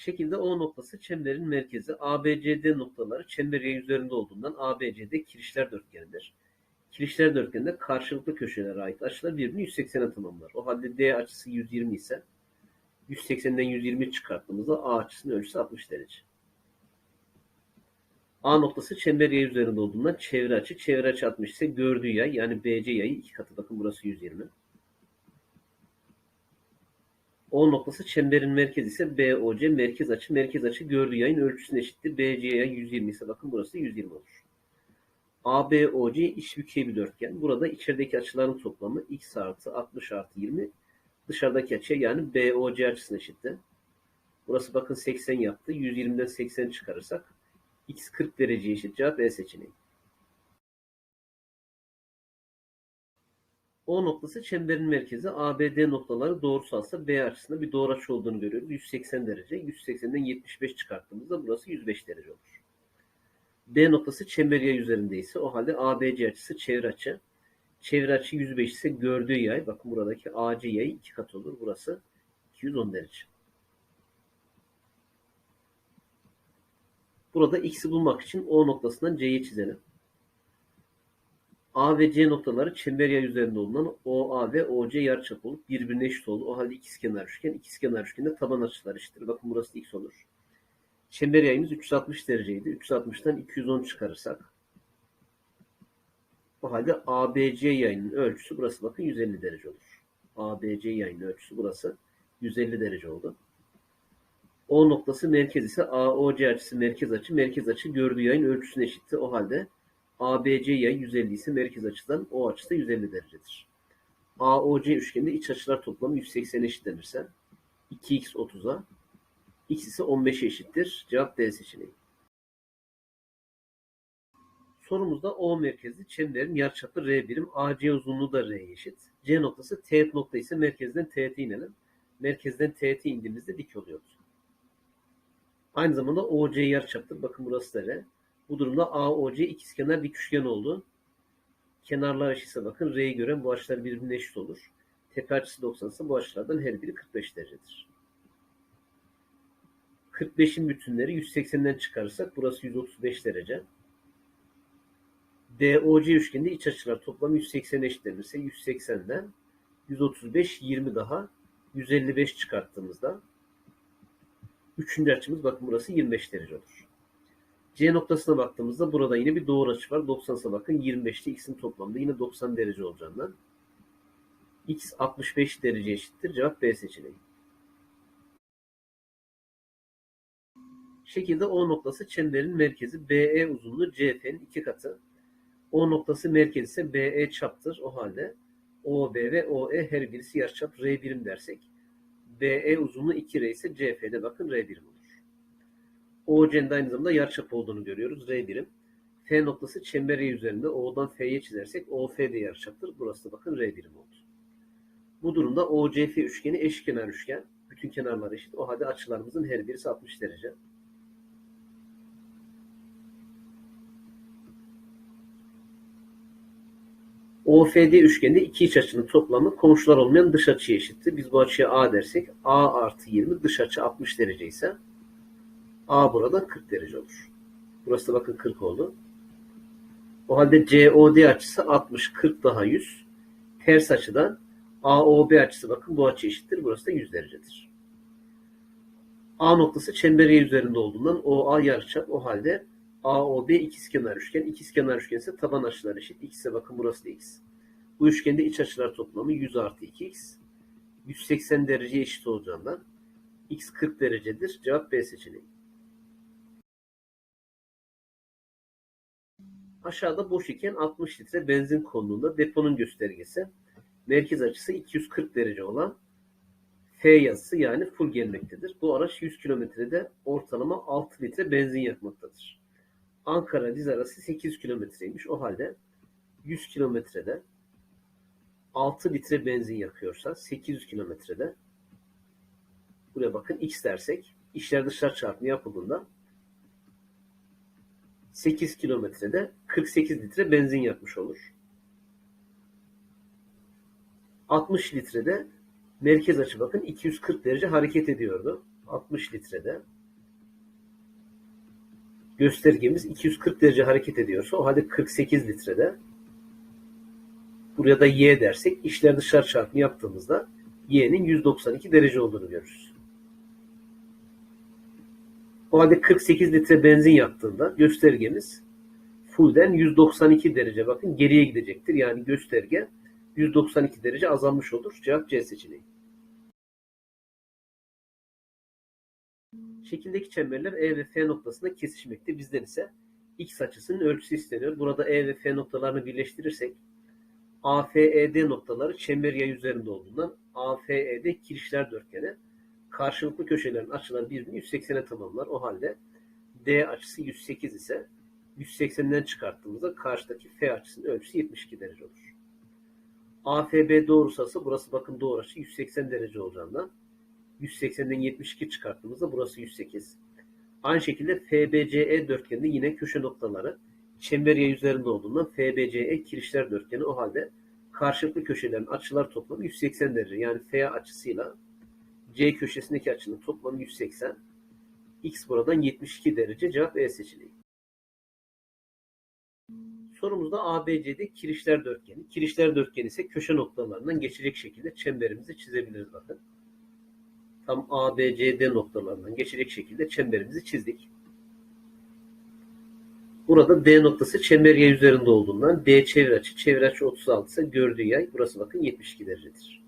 Şekilde O noktası çemberin merkezi. ABCD noktaları çember yay üzerinde olduğundan ABCD kirişler dörtgenidir. Kirişler dörtgeninde karşılıklı köşelere ait açılar birbirini 180'e tamamlar. O halde D açısı 120 ise 180'den 120 çıkarttığımızda A açısının ölçüsü 60 derece. A noktası çember yay üzerinde olduğundan çevre açı. Çevre açı 60 ise gördüğü yay yani BC yayı iki katı. Bakın burası 120. O noktası çemberin merkezi ise BOC merkez açı. Merkez açı gördüğü yayın ölçüsüne eşittir. BC yay 120 ise bakın burası 120 olur. ABOC iç bükey bir dörtgen. Burada içerideki açıların toplamı x artı 60 artı 20 dışarıdaki açıya yani BOC açısına eşittir. Burası bakın 80 yaptı. 120'den 80 çıkarırsak x 40 dereceye eşit cevap E seçeneği. O noktası çemberin merkezi ABD noktaları doğrusalsa B açısında bir doğru açı olduğunu görüyoruz. 180 derece. 180'den 75 çıkarttığımızda burası 105 derece olur. B noktası çember yay üzerinde o halde ABC açısı çevre açı. Çevre açı 105 ise gördüğü yay bakın buradaki AC yayı 2 kat olur. Burası 210 derece. Burada x'i bulmak için O noktasından C'yi çizelim. A ve C noktaları çember yay üzerinde olduğundan OA ve OC yarıçap olup birbirine eşit olur. O halde ikizkenar üçgen, ikizkenar üçgende taban açılar eşittir. Bakın burası x olur. Çember yayımız 360 dereceydi. 360'tan 210 çıkarırsak o halde ABC yayının ölçüsü burası bakın 150 derece olur. ABC yayının ölçüsü burası 150 derece oldu. O noktası merkez ise AOC açısı merkez açı. Merkez açı gördüğü yayın ölçüsüne eşitti. O halde ABC yay 150 ise merkez açıdan O açısı da 150 derecedir. AOC üçgeninde iç açılar toplamı 180 eşitlenirse 2x 30'a x ise 15'e eşittir. Cevap D seçeneği. Sorumuzda O merkezli çemberin yarıçapı R birim, AC uzunluğu da R'ye eşit. C noktası teğet nokta ise merkezden teğete inelim. Merkezden teğete indiğimizde dik oluyordu. Aynı zamanda OC yarıçaptır. Bakın burası da R. Bu durumda AOC ikizkenar dik üçgen oldu. Kenarlar eşitse bakın R'yi gören bu açılar birbirine eşit olur. Tepe açısı 90 ise bu açılardan her biri 45 derecedir. 45'in bütünleri 180'den çıkarırsak burası 135 derece. DOC üçgeninde iç açılar toplamı 180 eşitlenirse 180'den 135 20 daha 155 çıkarttığımızda üçüncü açımız bakın burası 25 derece olur. C noktasına baktığımızda burada yine bir doğru açı var. 90 ise bakın 25'te x'in toplamda yine 90 derece olacağından x 65 derece eşittir. Cevap B seçeneği. Şekilde O noktası çemberin merkezi BE uzunluğu CF'nin iki katı. O noktası merkez ise BE çaptır. O halde OB ve OE her birisi yarıçap R birim dersek BE uzunluğu 2R ise CF'de bakın R birim olur. OC'nin aynı zamanda yarıçap olduğunu görüyoruz. R birim. F noktası çember üzerinde O'dan F'ye çizersek OF de yarıçaptır. Burası da bakın R birim oldu. Bu durumda OCF üçgeni eşkenar üçgen. Bütün kenarlar eşit. O halde açılarımızın her birisi 60 derece. OFD üçgeninde iki iç açının toplamı komşular olmayan dış açıya eşittir. Biz bu açıya A dersek A artı 20 dış açı 60 derece ise A burada 40 derece olur. Burası da bakın 40 oldu. O halde COD açısı 60, 40 daha 100. Ters açıdan AOB açısı bakın bu açı eşittir. Burası da 100 derecedir. A noktası çember Y üzerinde olduğundan OA yarıçap o halde AOB ikizkenar üçgen. İkizkenar üçgen ise taban açılar eşit. X ise bakın burası da X. Bu üçgende iç açılar toplamı 100 artı 2X. 180 derece eşit olacağından X 40 derecedir. Cevap B seçeneği. Aşağıda boş iken 60 litre benzin konduğunda deponun göstergesi merkez açısı 240 derece olan F yazısı yani full gelmektedir. Bu araç 100 kilometrede ortalama 6 litre benzin yakmaktadır. Ankara Diz arası 800 kilometreymiş. O halde 100 kilometrede 6 litre benzin yakıyorsa 800 kilometrede buraya bakın x dersek işler dışlar çarpımı yapıldığında 8 kilometrede 48 litre benzin yakmış olur. 60 litrede Merkez açı bakın 240 derece hareket ediyordu. 60 litrede. Göstergemiz 240 derece hareket ediyorsa o halde 48 litrede. Buraya da y dersek işler dışarı çarpımı yaptığımızda y'nin 192 derece olduğunu görürüz. O halde 48 litre benzin yaktığında göstergemiz fullden 192 derece bakın geriye gidecektir. Yani gösterge 192 derece azalmış olur. Cevap C seçeneği. Şekildeki çemberler E ve F noktasında kesişmekte. Bizden ise X açısının ölçüsü isteniyor. Burada E ve F noktalarını birleştirirsek AFED noktaları çember yay üzerinde olduğundan AFED kirişler dörtgeni karşılıklı köşelerin açıları birbirini 180'e tamamlar. O halde D açısı 108 ise 180'den çıkarttığımızda karşıdaki F açısının ölçüsü 72 derece olur. AFB doğrusu ise burası bakın doğru açı 180 derece olacağından 180'den 72 çıkarttığımızda burası 108. Aynı şekilde FBCE dörtgeninde yine köşe noktaları çember yay üzerinde olduğundan FBCE kirişler dörtgeni o halde karşılıklı köşelerin açılar toplamı 180 derece. Yani F açısıyla C köşesindeki açının toplamı 180. X buradan 72 derece. Cevap E seçeneği. Sorumuzda ABC'de kirişler dörtgeni. Kirişler dörtgeni ise köşe noktalarından geçecek şekilde çemberimizi çizebiliriz bakın. Tam ABCD noktalarından geçecek şekilde çemberimizi çizdik. Burada D noktası çember yay üzerinde olduğundan D çevir açı, çevir açı 36 ise gördüğü yay burası bakın 72 derecedir.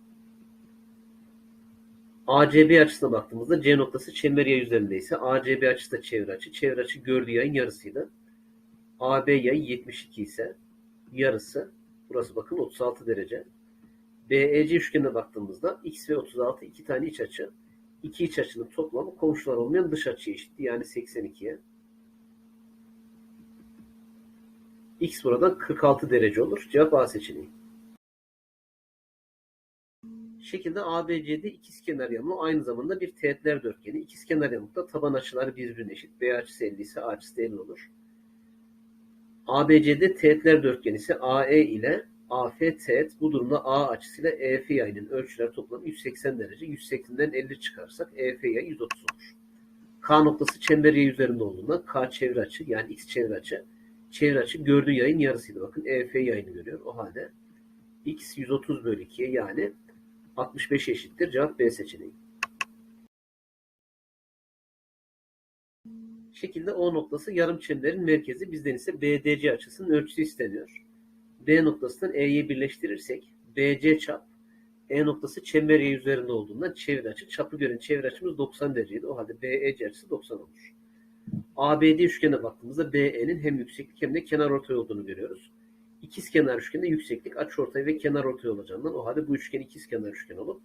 ACB açısına baktığımızda C noktası çember yay üzerinde ACB açısı da çevir açı, çevir açı gördüğü yayın yarısıydı. AB yayı 72 ise yarısı burası bakın 36 derece. BEC üçgenine baktığımızda X ve 36 iki tane iç açı. İki iç açının toplamı komşular olmayan dış açıya eşitti. Yani 82'ye. X buradan 46 derece olur. Cevap A seçeneği. Şekilde ABC'de ikizkenar yamuk aynı zamanda bir teğetler dörtgeni. İkizkenar yamukta taban açıları birbirine eşit. B açısı 50 ise A açısı da 50 olur. ABC'de teğetler dörtgeni ise AE ile AF teğet bu durumda A açısıyla EF yayının ölçüler toplamı 180 derece. 180'den 50 çıkarsak EF yayı 130 olur. K noktası çember yayı üzerinde olduğundan K çevir açı yani X çevir açı çevir açı gördüğü yayın yarısıydı. Bakın EF yayını görüyor. O halde X 130 bölü 2'ye yani 65 eşittir. Cevap B seçeneği. Şekilde O noktası yarım çemberin merkezi. Bizden ise BDC açısının ölçüsü isteniyor. B noktasından E'yi birleştirirsek BC çap E noktası çember yayı üzerinde olduğundan çevir açı. Çapı gören çevir açımız 90 dereceydi. O halde BEC açısı 90 olur. ABD üçgene baktığımızda BE'nin hem yükseklik hem de kenar ortay olduğunu görüyoruz. İkiz kenar üçgende yükseklik açıortay ve kenar ortay olacağından o halde bu üçgen ikiz kenar üçgen olup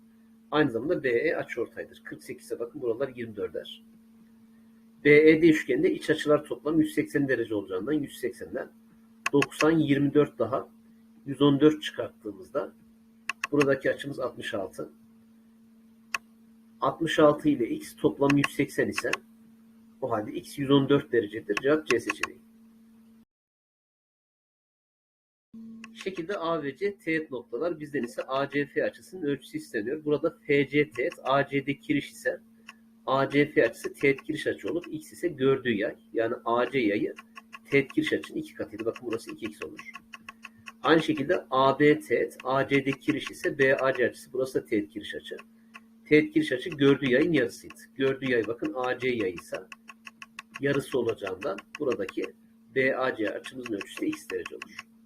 aynı zamanda BE açıortaydır. 48'e bakın buralar 24'er. BED üçgeninde iç açılar toplam 180 derece olacağından 180'den 90 24 daha 114 çıkarttığımızda buradaki açımız 66. 66 ile x toplam 180 ise o halde x 114 derecedir. Cevap C seçeneği. Şekilde A ve C teğet noktalar bizden ise ACF açısının ölçüsü isteniyor. Burada FC teğet, ACD kiriş ise ACF açısı teğet kiriş açı olup X ise gördüğü yay. Yani AC yayı teğet kiriş açının iki katıydı. Bakın burası 2x olur. Aynı şekilde AB teğet, ACD kiriş ise BAC açısı. Burası da teğet kiriş açı. Teğet kiriş açı gördüğü yayın yarısıydı. Gördüğü yay bakın AC yayı ise yarısı olacağından buradaki BAC açımızın ölçüsü de x derece olur.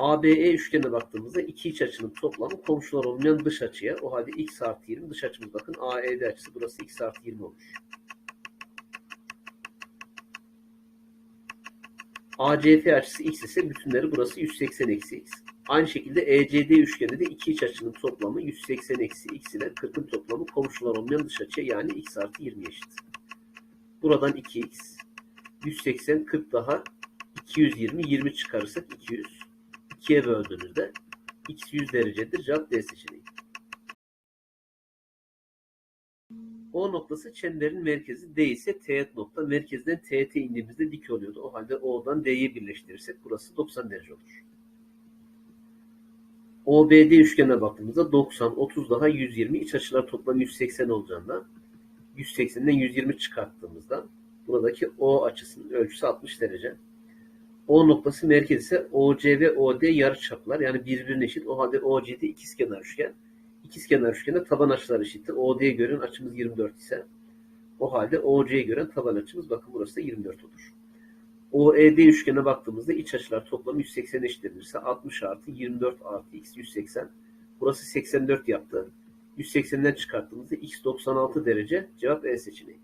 ABE üçgenine baktığımızda iki iç açının toplamı komşular olmayan dış açıya. O halde x artı 20 dış açımız bakın AED açısı burası x artı 20 olur. ACF açısı x ise bütünleri burası 180 eksi x. Aynı şekilde ECD üçgeninde de iki iç açının toplamı 180 eksi x ile 40'ın toplamı komşular olmayan dış açıya yani x artı 20 eşit. Buradan 2x 180 40 daha 220 20 çıkarırsak 200 2'ye böldüğünüzde x 100 derecedir. Cevap D seçeneği. O noktası çemberin merkezi D ise teğet nokta. Merkezden teğete indiğimizde dik oluyordu. O halde O'dan D'yi birleştirirsek burası 90 derece olur. OBD üçgenine baktığımızda 90, 30 daha 120 iç açılar toplamı 180 olacağından 180'den 120 çıkarttığımızda buradaki O açısının ölçüsü 60 derece. O noktası merkez ise OC ve OD yarıçaplar yani birbirine eşit. O halde OC'de ikizkenar üçgen. İkizkenar üçgende taban açılar eşittir. OD'ye göre açımız 24 ise o halde OC'ye göre taban açımız bakın burası da 24 olur. OED üçgene baktığımızda iç açılar toplamı 180 eşitlenirse 60 artı 24 artı x 180. Burası 84 yaptı. 180'den çıkarttığımızda x 96 derece cevap E seçeneği.